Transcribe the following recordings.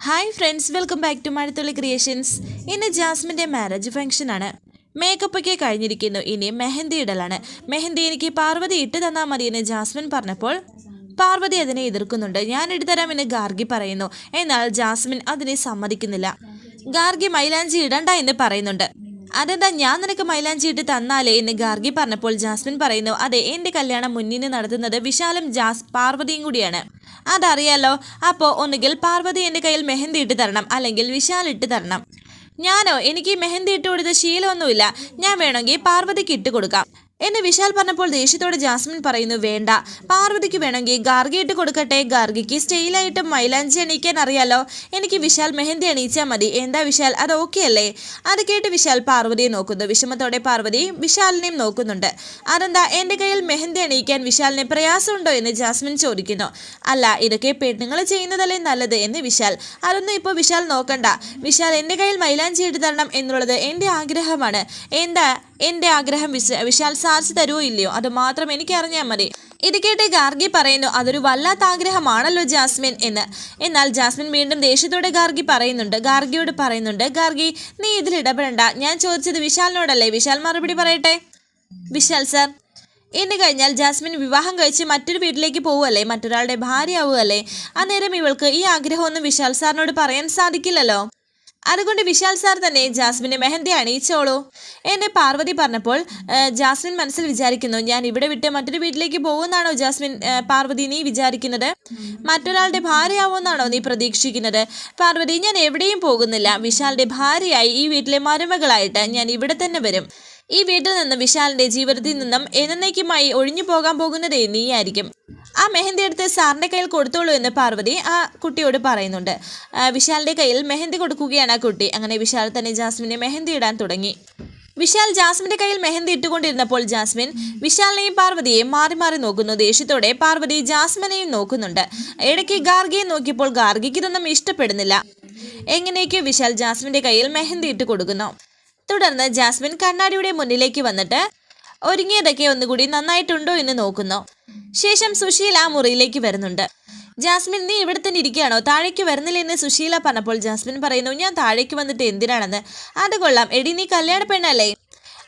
Hi friends welcome back to Mazhathulli creations ഇന്ന് ജാസ്മിന്റെ marriage ഫംഗ്ഷനാണ് മേക്കപ്പ് ഒക്കെ കഴിഞ്ഞിരിക്കുന്നു. ഇനി മെഹന്തി ഇടലാണ്. മെഹന്തി എനിക്ക് പാർവതി ഇട്ട് തന്നാൽ മതിയെന്ന് ജാസ്മിൻ പറഞ്ഞപ്പോൾ പാർവതി അതിനെ എതിർക്കുന്നുണ്ട്. ഞാൻ ഇട്ടുതരാമെന്ന് ഗാർഗി പറയുന്നു. എന്നാൽ ജാസ്മിൻ അതിനെ സമ്മതിക്കുന്നില്ല. ഗാർഗി മൈലാഞ്ചി ഇടണ്ട എന്ന് പറയുന്നുണ്ട്. അതെന്താ ഞാൻ നിനക്ക് മൈലാഞ്ചി ഇട്ട് തന്നാലേ എന്ന് ഗാർഗി പറഞ്ഞപ്പോൾ ജാസ്മിൻ പറയുന്നു അതെ എന്റെ കല്യാണം മുന്നിന് നടത്തുന്നത് വിശാലം ജാസ് പാർവതിയും കൂടിയാണ്. അതറിയാലോ. അപ്പോൾ ഒന്നുകിൽ പാർവതി എന്റെ കയ്യിൽ മെഹന്തി ഇട്ട് തരണം അല്ലെങ്കിൽ വിശാൽ ഇട്ട് തരണം. ഞാനോ എനിക്ക് മെഹന്തി ഇട്ട് കൊടുത്ത ശീലമൊന്നുമില്ല. ഞാൻ വേണമെങ്കിൽ പാർവതിക്ക് ഇട്ട് കൊടുക്കാം. എന്ന് വിശാൽ പറഞ്ഞപ്പോൾ ദേഷ്യത്തോടെ ജാസ്മിൻ പറയുന്നു വേണ്ട. പാർവതിക്ക് വേണമെങ്കിൽ ഗാർഗി ഇട്ട് കൊടുക്കട്ടെ. ഗാർഗിക്ക് സ്റ്റൈലായിട്ട് മൈലാഞ്ചി അണിയിക്കാൻ അറിയാലോ. എനിക്ക് വിശാൽ മെഹന്തി അണിയിച്ചാൽ മതി. എന്താ വിശാൽ? അത് ഓക്കെ അല്ലേ? അത് കേട്ട് വിശാൽ പാർവതിയെ നോക്കുന്നു. വിഷമത്തോടെ പാർവതിയും വിശാലിനെയും നോക്കുന്നുണ്ട്. അതെന്താ? എന്റെ കയ്യിൽ മെഹന്തി അണിയിക്കാൻ വിശാലിന് പ്രയാസമുണ്ടോ? എന്ന് ജാസ്മിൻ ചോദിക്കുന്നു. അല്ല ഇതൊക്കെ പെണ്ണുങ്ങൾ ചെയ്യുന്നതല്ലേ നല്ലത്? എന്ന് വിശാൽ. അതൊന്നും ഇപ്പോൾ വിശാൽ നോക്കണ്ട. വിശാൽ എന്റെ കയ്യിൽ മൈലാഞ്ചി ഇട്ട് തരണം എന്നുള്ളത് എന്റെ ആഗ്രഹമാണ്. എന്താ? എന്റെ ആഗ്രഹം വിശ വിശാൽ സാധിച്ചു തരുമോ ഇല്ലയോ? അത് മാത്രം എനിക്ക് അറിഞ്ഞാൽ മതി. ഇത് കേട്ട് ഗാർഗി പറയുന്നു അതൊരു വല്ലാത്ത ആഗ്രഹമാണല്ലോ ജാസ്മിൻ എന്ന്. എന്നാൽ ജാസ്മിൻ വീണ്ടും ദേഷ്യത്തോടെ ഗാർഗി പറയുന്നുണ്ട് ഗാർഗിയോട് പറയുന്നുണ്ട് ഗാർഗി നീ ഇതിൽ ഇടപെടണ്ട. ഞാൻ ചോദിച്ചത് വിശാലിനോടല്ലേ? വിശാൽ മറുപടി പറയട്ടെ? വിശാൽ സാർ. എന്ന് കഴിഞ്ഞാൽ ജാസ്മിൻ വിവാഹം കഴിച്ച് മറ്റൊരു വീട്ടിലേക്ക് പോവുകയല്ലേ? മറ്റൊരാളുടെ ഭാര്യയാവുകയല്ലേ? അന്നേരം ഇവൾക്ക് ഈ ആഗ്രഹമൊന്നും വിശാൽ സാറിനോട് പറയാൻ സാധിക്കില്ലല്ലോ. അതുകൊണ്ട് വിശാൽ സാർ തന്നെ ജാസ്മിനെ മെഹന്തി അണിയിച്ചോളൂ. എന്നെ പാർവതി പറഞ്ഞപ്പോൾ ജാസ്മിൻ മനസ്സിൽ വിചാരിക്കുന്നു ഞാൻ ഇവിടെ വിട്ട് മറ്റൊരു വീട്ടിലേക്ക് പോകുമെന്നാണോ ജാസ്മിൻ? പാർവതി നീ വിചാരിക്കുന്നത്? മറ്റൊരാളുടെ ഭാര്യയാവുമെന്നാണോ നീ പ്രതീക്ഷിക്കുന്നത്? പാർവതി ഞാൻ എവിടെയും പോകുന്നില്ല. വിശാലിന്റെ ഭാര്യയായി ഈ വീട്ടിലെ മരുമകളായിട്ട് ഞാൻ ഇവിടെ തന്നെ വരും. ഈ വീട്ടിൽ നിന്നും വിശാലിന്റെ ജീവിതത്തിൽ നിന്നും എന്നേക്കുമായി ഒഴിഞ്ഞു പോകാൻ പോകുന്നതേ നീയായിരിക്കും. ആ മെഹന്തി എടുത്ത് സാറിന്റെ കയ്യിൽ കൊടുത്തോളൂ എന്ന് പാർവതി ആ കുട്ടിയോട് പറയുന്നുണ്ട്. വിശാലിന്റെ കയ്യിൽ മെഹന്തി കൊടുക്കുകയാണ് ആ കുട്ടി. അങ്ങനെ വിശാൽ തന്നെ ജാസ്മിനെ മെഹന്തി ഇടാൻ തുടങ്ങി. വിശാൽ ജാസ്മിന്റെ കയ്യിൽ മെഹന്തി ഇട്ടുകൊണ്ടിരുന്നപ്പോൾ ജാസ്മിൻ വിശാലിനെയും പാർവതിയെയും മാറി മാറി നോക്കുന്നു. ദേഷ്യത്തോടെ പാർവതി ജാസ്മിനെയും നോക്കുന്നുണ്ട്. ഇടയ്ക്ക് ഗാർഗിയെ നോക്കിയപ്പോൾ ഗാർഗിക്ക് ഇതൊന്നും ഇഷ്ടപ്പെടുന്നില്ല. എങ്ങനെയൊക്കെ വിശാൽ ജാസ്മിന്റെ കയ്യിൽ മെഹന്തി ഇട്ട് കൊടുക്കുന്നു. തുടർന്ന് ജാസ്മിൻ കണ്ണാടിയുടെ മുന്നിലേക്ക് വന്നിട്ട് ഒരുങ്ങിയതൊക്കെ ഒന്നുകൂടി നന്നായിട്ടുണ്ടോ? എന്ന് നോക്കുന്നു. ശേഷം സുശീല മുറിയിലേക്ക് വരുന്നുണ്ട്. ജാസ്മിൻ നീ ഇവിടെ തന്നെ ഇരിക്കുകയാണോ? താഴേക്ക് വരുന്നില്ലെന്ന് സുശീല പറഞ്ഞപ്പോൾ ജാസ്മിൻ പറയുന്നു ഞാൻ താഴേക്ക് വന്നിട്ട് എന്തിനാണെന്ന്? അത് കൊള്ളാം. എടി നീ കല്യാണ പെണ്ണല്ലേ?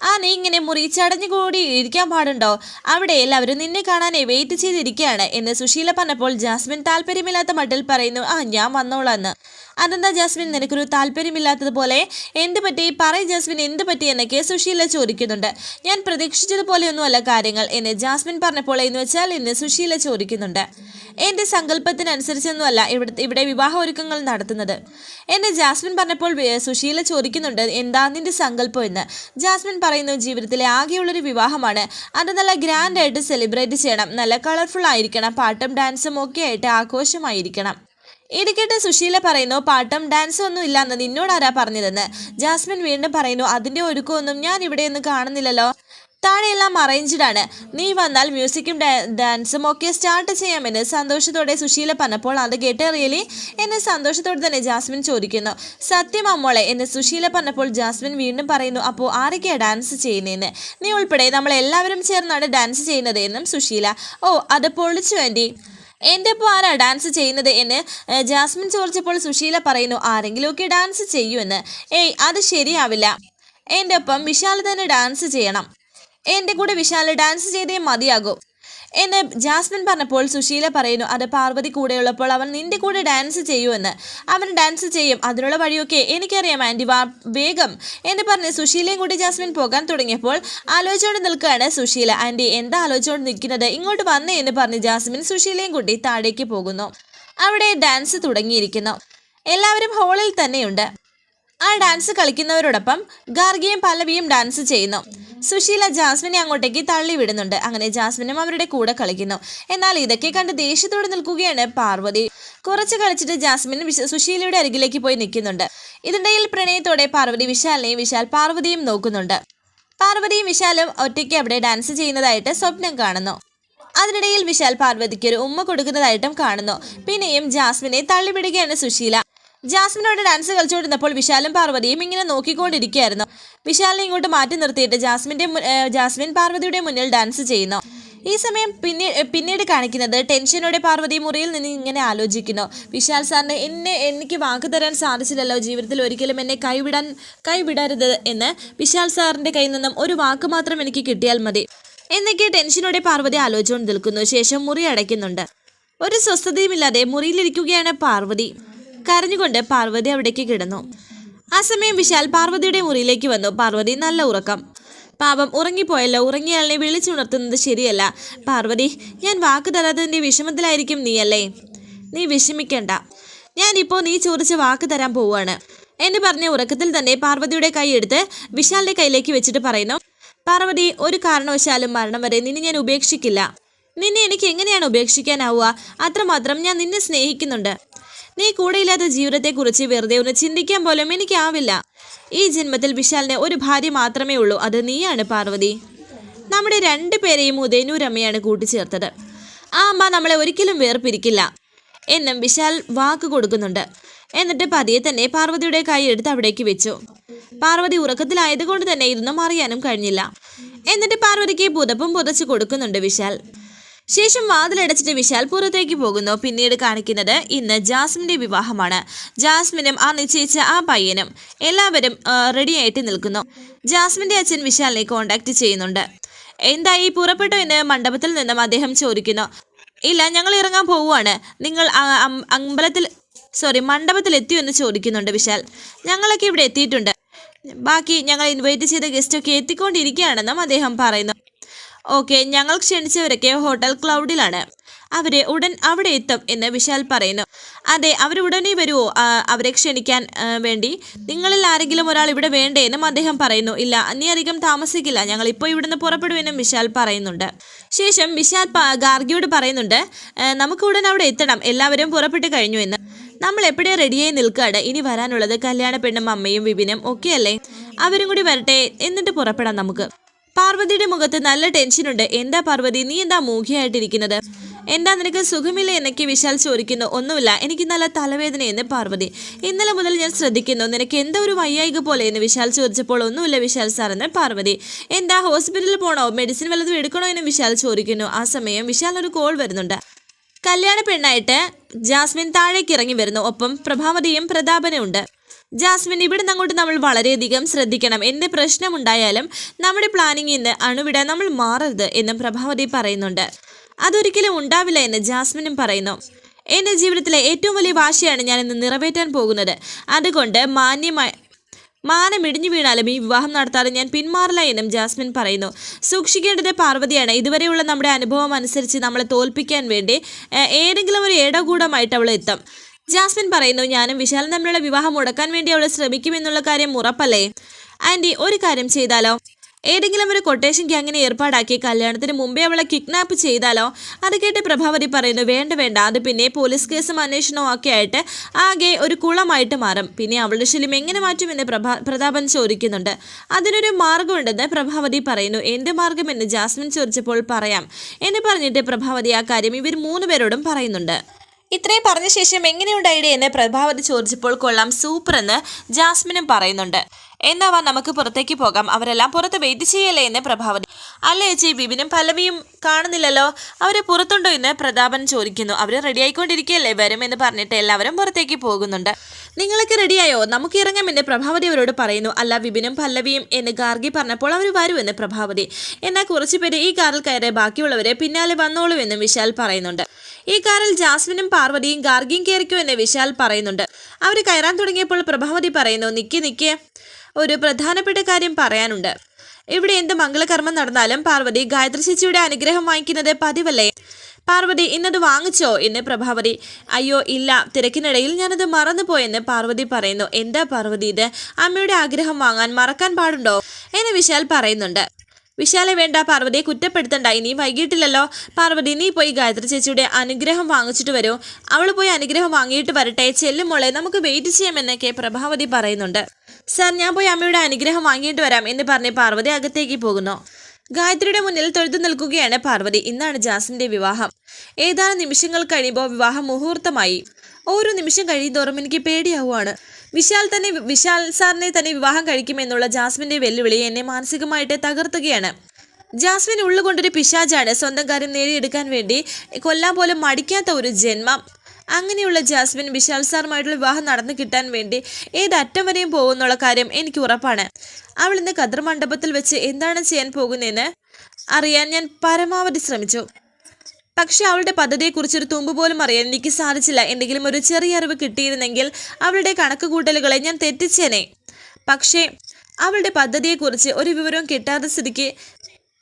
ആ നീ ഇങ്ങനെ മുറി ചടഞ്ഞു കൂടി ഇരിക്കാൻ പാടുണ്ടോ? അവിടെ എല്ലാവരും നിന്നെ കാണാനേ വെയിറ്റ് ചെയ്തിരിക്കുകയാണ് എന്ന് സുശീല പറഞ്ഞപ്പോൾ ജാസ്മിൻ താല്പര്യമില്ലാത്ത മട്ടിൽ പറയുന്നു ആ ഞാൻ വന്നോളാന്ന് അതെന്താ ജാസ്മിൻ നിനക്കൊരു താല്പര്യമില്ലാത്തതുപോലെ? എന്ത് പറ്റി? പറയ ജാസ്മിൻ എന്ത് പറ്റി എന്നൊക്കെ സുശീല ചോദിക്കുന്നുണ്ട്. ഞാൻ പ്രതീക്ഷിച്ചതുപോലെയൊന്നുമല്ല കാര്യങ്ങൾ എന്ന് ജാസ്മിൻ പറഞ്ഞപ്പോൾ എന്ന് വെച്ചാൽ എന്ന് സുശീല ചോദിക്കുന്നുണ്ട്. എന്റെ സങ്കല്പത്തിനനുസരിച്ചൊന്നുമല്ല ഇവിടെ ഇവിടെ വിവാഹ ഒരുക്കങ്ങൾ നടത്തുന്നത്. എന്നെ ജാസ്മിൻ പറഞ്ഞപ്പോൾ സുശീല ചോദിക്കുന്നുണ്ട് എന്താ നിന്റെ സങ്കല്പം എന്ന്? ജാസ്മിൻ പറയുന്നു ജീവിതത്തിലെ ആകെയുള്ളൊരു വിവാഹമാണ്. അത് നല്ല ഗ്രാൻഡ് ആയിട്ട് സെലിബ്രേറ്റ് ചെയ്യണം. നല്ല കളർഫുൾ ആയിരിക്കണം. പാട്ടും ഡാൻസും ഒക്കെ ആയിട്ട് ആഘോഷമായിരിക്കണം. ഇടയ്ക്കിട്ട് സുശീല പറയുന്നു പാട്ടും ഡാൻസും ഒന്നും ഇല്ലാന്ന് നിന്നോട് ആരാ പറഞ്ഞതെന്ന്? ജാസ്മിൻ വീണ്ടും പറയുന്നു അതിന്റെ ഒരുക്കമൊന്നും ഞാൻ ഇവിടെയൊന്നും കാണുന്നില്ലല്ലോ. താഴെയെല്ലാം അറേഞ്ച്ഡ് ആണ്. നീ വന്നാൽ മ്യൂസിക്കും ഡാൻസും ഒക്കെ സ്റ്റാർട്ട് ചെയ്യാമെന്ന് സന്തോഷത്തോടെ സുശീല പറഞ്ഞപ്പോൾ അത് കേട്ട് റിയലി എന്ന് സന്തോഷത്തോടെ തന്നെ ജാസ്മിൻ ചോദിക്കുന്നു. സത്യം അമ്മോളെ എന്ന് സുശീല പറഞ്ഞപ്പോൾ ജാസ്മിൻ വീണ്ടും പറയുന്നു അപ്പോൾ ആരൊക്കെയാ ഡാൻസ് ചെയ്യുന്നതെന്ന് നീ ഉൾപ്പെടെ നമ്മൾ എല്ലാവരും ചേർന്നാണ് ഡാൻസ് ചെയ്യുന്നത് എന്നും സുശീല. ഓ അത് പൊളിച്ചു വേണ്ടി എന്റെ ഒപ്പം ആരാ ഡാൻസ് ചെയ്യുന്നത് എന്ന് ജാസ്മിൻ ചോദിച്ചപ്പോൾ സുശീല പറയുന്നു ആരെങ്കിലുമൊക്കെ ഡാൻസ് ചെയ്യുമെന്ന് ഏയ് അത് ശരിയാവില്ല. എന്റെ ഒപ്പം വിശാൽ തന്നെ ഡാൻസ് ചെയ്യണം. എന്റെ കൂടെ വിശാൽ ഡാൻസ് ചെയ്തേ മതിയാകും. എന്ന് ജാസ്മിൻ പറഞ്ഞപ്പോൾ സുശീല പറയുന്നു അത് പാർവതി കൂടെയുള്ളപ്പോൾ അവൻ നിന്റെ കൂടെ ഡാൻസ് ചെയ്യൂ എന്ന് അവൻ ഡാൻസ് ചെയ്യും. അതിനുള്ള വഴിയൊക്കെ എനിക്കറിയാം ആന്റി വാ വേഗം. എന്ന് പറഞ്ഞ് സുശീലയും കൂടി ജാസ്മിൻ പോകാൻ തുടങ്ങിയപ്പോൾ ആലോചിച്ചുകൊണ്ട് നിൽക്കുകയാണ് സുശീല. ആന്റി എന്താ ആലോചിച്ചുകൊണ്ട് നിൽക്കുന്നത്? ഇങ്ങോട്ട് വന്നേ എന്ന് പറഞ്ഞ് ജാസ്മിൻ സുശീലയും കൂട്ടി താഴേക്ക് പോകുന്നു. അവിടെ ഡാൻസ് തുടങ്ങിയിരിക്കുന്നു. എല്ലാവരും ഹോളിൽ തന്നെയുണ്ട്. ആ ഡാൻസ് കളിക്കുന്നവരോടൊപ്പം ഗാർഗിയും പല്ലവിയും ഡാൻസ് ചെയ്യുന്നു. സുശീല ജാസ്മിനെ അങ്ങോട്ടേക്ക് തള്ളിവിടുന്നുണ്ട്. അങ്ങനെ ജാസ്മിനും അവരുടെ കൂടെ കളിക്കുന്നു. എന്നാൽ ഇതൊക്കെ കണ്ട് ദേഷ്യത്തോടെ നിൽക്കുകയാണ് പാർവതി. കുറച്ച് കളിച്ചിട്ട് ജാസ്മിൻ സുശീലയുടെ അരികിലേക്ക് പോയി നിൽക്കുന്നുണ്ട്. ഇതിനിടയിൽ പ്രണയത്തോടെ പാർവതി വിശാലിനെയും വിശാൽ പാർവതിയും നോക്കുന്നുണ്ട്. പാർവതിയും വിശാലും ഒറ്റയ്ക്ക് അവിടെ ഡാൻസ് ചെയ്യുന്നതായിട്ട് സ്വപ്നം കാണുന്നു. അതിനിടയിൽ വിശാൽ പാർവതിക്ക് ഒരു ഉമ്മ കൊടുക്കുന്നതായിട്ടും കാണുന്നു. പിന്നെയും ജാസ്മിനെ തള്ളിവിടുകയാണ് സുശീല. ജാസ്മിനോട് ഡാൻസ് കളിച്ചുകൊണ്ടിരുന്നപ്പോൾ വിശാലും പാർവതിയും ഇങ്ങനെ നോക്കിക്കൊണ്ടിരിക്കുകയായിരുന്നു. വിശാലിനെ ഇങ്ങോട്ട് മാറ്റി നിർത്തിയിട്ട് ജാസ്മിന്റെ ജാസ്മിൻ പാർവതിയുടെ മുന്നിൽ ഡാൻസ് ചെയ്യുന്നു. ഈ സമയം പിന്നെ പിന്നീട് കാണിക്കുന്നത് ടെൻഷനോടെ പാർവതി മുറിയിൽ നിന്ന് ഇങ്ങനെ ആലോചിക്കുന്നു. വിശാൽ സാറിന് എന്നെ എനിക്ക് വാക്ക് തരാൻ സാധിച്ചില്ലല്ലോ. ജീവിതത്തിൽ ഒരിക്കലും എന്നെ കൈവിടാൻ കൈവിടരുത് എന്ന് വിശാൽ സാറിന്റെ കയ്യിൽ നിന്നും ഒരു വാക്ക് മാത്രം എനിക്ക് കിട്ടിയാൽ മതി. എന്നൊക്കെ ടെൻഷനോടെ പാർവതി ആലോചിച്ചുകൊണ്ട് നിൽക്കുന്നു ശേഷം മുറി അടയ്ക്കുന്നുണ്ട്. ഒരു സ്വസ്ഥതയുമില്ലാതെ മുറിയിലിരിക്കുകയാണ് പാർവതി. കരഞ്ഞുകൊണ്ട് പാർവതി അവിടേക്ക് കിടന്നു. ആ സമയം വിശാൽ പാർവതിയുടെ മുറിയിലേക്ക് വന്നു. പാർവതി നല്ല ഉറക്കം. പാപം ഉറങ്ങിപ്പോയല്ലോ. ഉറങ്ങിയാളിനെ വിളിച്ചുണർത്തുന്നത് ശരിയല്ല. പാർവതി ഞാൻ വാക്ക് തരാത്തതിന്റെ വിഷമത്തിലായിരിക്കും നീയല്ലേ? നീ വിഷമിക്കണ്ട. ഞാനിപ്പോൾ നീ ചോദിച്ച വാക്ക് തരാൻ പോവുകയാണ്. എന്ന് പറഞ്ഞ ഉറക്കത്തിൽ തന്നെ പാർവതിയുടെ കൈ എടുത്ത് വിശാലിന്റെ കയ്യിലേക്ക് വെച്ചിട്ട് പറയുന്നു പാർവതി ഒരു കാരണവശാലും മരണം വരെ നിന്നെ ഞാൻ ഉപേക്ഷിക്കില്ല. നിന്നെ എനിക്ക് എങ്ങനെയാണ് ഉപേക്ഷിക്കാനാവുക? അത്രമാത്രം ഞാൻ നിന്നെ സ്നേഹിക്കുന്നുണ്ട്. നീ കൂടെയില്ലാത്ത ജീവിതത്തെക്കുറിച്ച് വെറുതെ ഒന്ന് ചിന്തിക്കാൻ പോലും എനിക്കാവില്ല. ഈ ജന്മത്തിൽ വിശാലിന് ഒരു ഭാര്യ മാത്രമേ ഉള്ളൂ. അത് നീയാണ് പാർവതി. നമ്മുടെ രണ്ടു പേരെയും ഉദയനൂരമ്മയാണ് കൂട്ടിച്ചേർത്തത്. ആ അമ്മ നമ്മളെ ഒരിക്കലും വേർപിരിക്കില്ല എന്നും വിശാൽ വാക്ക് കൊടുക്കുന്നുണ്ട്. എന്നിട്ട് പതിയെ തന്നെ പാർവതിയുടെ കൈ എടുത്ത് അവിടേക്ക് വെച്ചു. പാർവതി ഉറക്കത്തിലായതുകൊണ്ട് തന്നെ ഇതൊന്നും അറിയാനും കഴിഞ്ഞില്ല. എന്നിട്ട് പാർവതിക്ക് പുതപ്പും പുതച്ചു കൊടുക്കുന്നുണ്ട് വിശാൽ. ശേഷം വാതിലടച്ചിട്ട് വിശാൽ പുറത്തേക്ക് പോകുന്നു. പിന്നീട് കാണിക്കുന്നത് ഇന്ന് ജാസ്മിന്റെ വിവാഹമാണ്. ജാസ്മിനും ആ നിശ്ചയിച്ച ആ പയ്യനും എല്ലാവരും റെഡിയായിട്ട് നിൽക്കുന്നു. ജാസ്മിന്റെ അച്ഛൻ വിശാലിനെ കോണ്ടാക്ട് ചെയ്യുന്നുണ്ട്. എന്തായി പുറപ്പെട്ടു എന്ന് മണ്ഡപത്തിൽ നിന്നും അദ്ദേഹം ചോദിക്കുന്നു. ഇല്ല ഞങ്ങൾ ഇറങ്ങാൻ പോവുകയാണ്. നിങ്ങൾ അമ്പലത്തിൽ സോറി മണ്ഡപത്തിൽ എത്തിയോ എന്ന് ചോദിക്കുന്നുണ്ട് വിശാൽ. ഞങ്ങളൊക്കെ ഇവിടെ എത്തിയിട്ടുണ്ട്. ബാക്കി ഞങ്ങൾ ഇൻവൈറ്റ് ചെയ്ത ഗസ്റ്റൊക്കെ എത്തിക്കൊണ്ടിരിക്കുകയാണെന്നും അദ്ദേഹം പറയുന്നു. ഓക്കെ ഞങ്ങൾ ക്ഷണിച്ചവരൊക്കെ ഹോട്ടൽ ക്ലൗഡിലാണ്. അവരെ ഉടൻ അവിടെ എത്തും എന്ന് വിശാൽ പറയുന്നു. അതെ അവർ ഉടനെ വരുമോ അവരെ ക്ഷണിക്കാൻ വേണ്ടി. നിങ്ങളിൽ ആരെങ്കിലും ഒരാൾ ഇവിടെ വേണ്ടേ എന്നും അദ്ദേഹം പറയുന്നു. ഇല്ല നീ അധികം താമസിക്കില്ല. ഞങ്ങൾ ഇപ്പോൾ ഇവിടുന്ന് പുറപ്പെടുമെന്നും വിശാൽ പറയുന്നുണ്ട്. ശേഷം വിശാൽ ഗാർഗിയോട് പറയുന്നുണ്ട് നമുക്ക് ഉടൻ അവിടെ എത്തണം. എല്ലാവരും പുറപ്പെട്ട് കഴിഞ്ഞു എന്ന്. നമ്മൾ എപ്പോഴും റെഡിയായി നിൽക്കുകയാണ് ഇനി വരാനുള്ളത് കല്യാണ പെണ്ണും അമ്മയും വിപിനും ഒക്കെയല്ലേ അവരും കൂടി വരട്ടെ. എന്നിട്ട് പുറപ്പെടാം നമുക്ക്. പാർവതിയുടെ മുഖത്ത് നല്ല ടെൻഷനുണ്ട് എന്താ പാർവതി? നീ എന്താ മൂഖിയായിട്ടിരിക്കുന്നത് എന്താ നിനക്ക് സുഖമില്ല എന്നൊക്കെ വിശാൽ ചോദിക്കുന്നു. ഒന്നുമില്ല. എനിക്ക് നല്ല തലവേദനയെന്ന് പാർവതി. ഇന്നലെ മുതൽ ഞാൻ ശ്രദ്ധിക്കുന്നു. നിനക്ക് എന്താ ഒരു വയ്യായിക പോലെ എന്ന് വിശാൽ ചോദിച്ചപ്പോൾ ഒന്നുമില്ല വിശാൽ സാർ എന്ന് പാർവതി. എന്താ ഹോസ്പിറ്റലിൽ പോണോ? മെഡിസിൻ വല്ലതും എടുക്കണോ എന്ന് വിശാൽ ചോദിക്കുന്നു. ആ സമയം വിശാൽ ഒരു കോൾ വരുന്നുണ്ട്. കല്യാണ പെണ്ണായിട്ട് ജാസ്മിൻ താഴേക്ക് ഇറങ്ങി വരുന്നു. ഒപ്പം പ്രഭാവതിയും പ്രതാപനും ഉണ്ട് ജാസ്മിൻ ഇവിടുന്ന് അങ്ങോട്ട് നമ്മൾ വളരെയധികം ശ്രദ്ധിക്കണം. എന്ത് പ്രശ്നമുണ്ടായാലും നമ്മുടെ പ്ലാനിങ്ങിൽ നിന്ന് അണുവിടാൻ നമ്മൾ മാറരുത് എന്നും പ്രഭാവതി പറയുന്നുണ്ട്. അതൊരിക്കലും ഉണ്ടാവില്ല എന്ന് ജാസ്മിനും പറയുന്നു. എന്റെ ജീവിതത്തിലെ ഏറ്റവും വലിയ വാശിയാണ് ഞാൻ ഇന്ന് നിറവേറ്റാൻ പോകുന്നത്. അതുകൊണ്ട് മാന്യമായ മാനം ഇടിഞ്ഞു വീണാലും ഈ വിവാഹം നടത്താതെ ഞാൻ പിന്മാറില്ല എന്നും ജാസ്മിൻ പറയുന്നു. സൂക്ഷിക്കേണ്ടത് പാർവതിയാണ്. ഇതുവരെയുള്ള നമ്മുടെ അനുഭവം അനുസരിച്ച് നമ്മളെ തോൽപ്പിക്കാൻ വേണ്ടി ഏതെങ്കിലും ഒരു ഏടകൂടമായിട്ട് അവൾ എത്തും. ജാസ്മിൻ പറയുന്നു ഞാനും വിശാലും തമ്മിലുള്ള വിവാഹം മുടക്കാൻ വേണ്ടി അവൾ ശ്രമിക്കുമെന്നുള്ള കാര്യം ഉറപ്പല്ലേ? ആന്റി ഒരു കാര്യം ചെയ്താലോ? ഏതെങ്കിലും ഒരു കൊട്ടേഷൻ ഗ്യാങ്ങിനെ ഏർപ്പാടാക്കി കല്യാണത്തിന് മുമ്പേ അവളെ കിഡ്നാപ്പ് ചെയ്താലോ? അത് കേട്ട് പ്രഭാവതി പറയുന്നു വേണ്ട വേണ്ട. അത് പിന്നെ പോലീസ് കേസും അന്വേഷണവും ഒക്കെ ആയിട്ട് ആകെ ഒരു കുളമായിട്ട് മാറും. പിന്നെ അവളുടെ ശല്യം എങ്ങനെ മാറ്റുമെന്ന് പ്രഭാ പ്രതാപൻ ചോദിക്കുന്നുണ്ട്. അതിനൊരു മാർഗമുണ്ടെന്ന് പ്രഭാവതി പറയുന്നു. എന്ത് മാർഗമെന്ന് ജാസ്മിൻ ചോദിച്ചപ്പോൾ പറയാം. എന്ന് പറഞ്ഞിട്ട് പ്രഭാവതി ആ കാര്യം ഇവർ മൂന്നുപേരോടും പറയുന്നുണ്ട്. ഇത്രയും പറഞ്ഞ ശേഷം എങ്ങനെയുണ്ട് ഐഡിയ എന്ന് പ്രഭാവതി ചോദിച്ചപ്പോൾ കൊള്ളാം സൂപ്പർ എന്ന് ജാസ്മിനും പറയുന്നുണ്ട്. എന്നാവ നമുക്ക് പുറത്തേക്ക് പോകാം. അവരെല്ലാം പുറത്ത് വെയിറ്റ് ചെയ്യല്ലേ എന്ന് പ്രഭാവതി. അല്ല ചേച്ചി ബിബിനും പല്ലവിയും കാണുന്നില്ലല്ലോ. അവർ പുറത്തുണ്ടോ എന്ന് പ്രതാപൻ ചോദിക്കുന്നു. അവർ റെഡി ആയിക്കൊണ്ടിരിക്കുകയല്ലേ? വരും എന്ന് പറഞ്ഞിട്ട് എല്ലാവരും പുറത്തേക്ക് പോകുന്നുണ്ട്. നിങ്ങളൊക്കെ റെഡിയായോ നമുക്ക് ഇറങ്ങാം ഇറങ്ങാമെന്ന് പ്രഭാവതി അവരോട് പറയുന്നു. അല്ല ബിബിനും പല്ലവിയും എന്ന് ഗാർഗി പറഞ്ഞപ്പോൾ അവർ വരുമെന്ന് പ്രഭാവതി. എന്നാൽ കുറച്ചുപേര് ഈ കാറിൽ കയറി ബാക്കിയുള്ളവരെ പിന്നാലെ വന്നോളൂ എന്നും വിശാൽ പറയുന്നുണ്ട്. ഈ കാറിൽ ജാസ്മിനും പാർവതിയും ഗാർഗിയും കയറിക്കോ എന്ന് വിശാൽ പറയുന്നുണ്ട്. അവർ കയറാൻ തുടങ്ങിയപ്പോൾ പ്രഭാവതി പറയുന്നു നിക്കി നിക്കി ഒരു പ്രധാനപ്പെട്ട കാര്യം പറയാനുണ്ട്. ഇവിടെ എന്ത് മംഗളകർമ്മം നടന്നാലും പാർവതി ഗായത്രി ചേച്ചിയുടെ അനുഗ്രഹം വാങ്ങിക്കുന്നത് പതിവല്ലേ? പാർവതി ഇന്നത് വാങ്ങിച്ചോ? എന്ന് പ്രഭാവതി. അയ്യോ ഇല്ല തിരക്കിനിടയിൽ ഞാനത് മറന്നുപോയെന്ന് പാർവതി പറയുന്നു. എന്താ പാർവതി ഇത്? അമ്മയുടെ ആഗ്രഹം വാങ്ങാൻ മറക്കാൻ പാടുണ്ടോ? എന്ന് വിശാൽ പറയുന്നുണ്ട്. വിശാലെ വേണ്ട പാർവതിയെ കുറ്റപ്പെടുത്തണ്ടായി. നീ വൈകിട്ടില്ലല്ലോ. പാർവതി നീ പോയി ഗായത്രി ചേച്ചിയുടെ അനുഗ്രഹം വാങ്ങിച്ചിട്ട് വരൂ. അവൾ പോയി അനുഗ്രഹം വാങ്ങിയിട്ട് വരട്ടെ. ചെല്ലുമോളെ നമുക്ക് വെയിറ്റ് ചെയ്യാമെന്നൊക്കെ പ്രഭാവതി പറയുന്നുണ്ട്. സാർ ഞാൻ പോയി അമ്മയുടെ അനുഗ്രഹം വാങ്ങിയിട്ട് വരാം എന്ന് പറഞ്ഞ് പാർവതി അകത്തേക്ക് പോകുന്നു. ഗായത്രിയുടെ മുന്നിൽ തൊഴുതു നിൽക്കുകയാണ് പാർവതി. ഇന്നാണ് ജാസിന്റെ വിവാഹം. ഏതാനും നിമിഷങ്ങൾ കഴിയുമ്പോൾ വിവാഹം മുഹൂർത്തമായി. ഓരോ നിമിഷം കഴിയുന്തോറും എനിക്ക് പേടിയാവുകയാണ്. വിശാൽ തന്നെ വിശാൽ സാറിനെ തന്നെ വിവാഹം കഴിക്കുമെന്നുള്ള ജാസ്മിന്റെ വെല്ലുവിളി എന്നെ മാനസികമായിട്ട് തകർത്തുകയാണ്. ജാസ്മിൻ ഉള്ളുകൊണ്ടൊരു പിശാചാണ് സ്വന്തം കാര്യം നേടിയെടുക്കാൻ വേണ്ടി കൊല്ലാൻ പോലും മടിക്കാത്ത ഒരു ജന്മം. അങ്ങനെയുള്ള ജാസ്മിൻ വിശാൽ സാറുമായിട്ടുള്ള വിവാഹം നടന്നു കിട്ടാൻ വേണ്ടി ഏതറ്റം വരെയും പോകുന്നുള്ള കാര്യം എനിക്ക് ഉറപ്പാണ്. അവൾ ഇന്ന് കതിർ മണ്ഡപത്തിൽ വെച്ച് എന്താണ് ചെയ്യാൻ പോകുന്നതെന്ന് അറിയാൻ ഞാൻ പരമാവധി ശ്രമിച്ചു. പക്ഷെ അവളുടെ പദ്ധതിയെക്കുറിച്ച് ഒരു തുമ്പ് പോലും അറിയാൻ എനിക്ക് സാധിച്ചില്ല. എന്തെങ്കിലും ഒരു ചെറിയ അറിവ് കിട്ടിയിരുന്നെങ്കിൽ അവളുടെ കണക്കുകൂട്ടലുകളെ ഞാൻ തെറ്റിച്ചേനെ. പക്ഷേ അവളുടെ പദ്ധതിയെക്കുറിച്ച് ഒരു വിവരവും കിട്ടാത്ത സ്ഥിതിക്ക്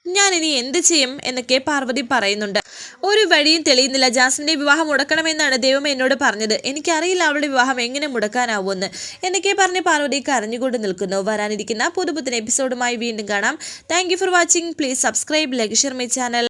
ഞാൻ ഇനി എന്ത് ചെയ്യും എന്നൊക്കെ പാർവതി പറയുന്നുണ്ട്. ഒരു വഴിയും തെളിയുന്നില്ല. ജാസ്മിന്റെ വിവാഹം മുടക്കണമെന്നാണ് ദൈവം എന്നോട് പറഞ്ഞത്. എനിക്കറിയില്ല അവളുടെ വിവാഹം എങ്ങനെ മുടക്കാനാവുമെന്ന് എന്നൊക്കെ പറഞ്ഞ് പാർവതി കരഞ്ഞുകൊണ്ട് നിൽക്കുന്നു. വരാനിരിക്കുന്ന പുതുപുത്തൻ എപ്പിസോഡുമായി വീണ്ടും കാണാം. Thank for watching please subscribe like share my channel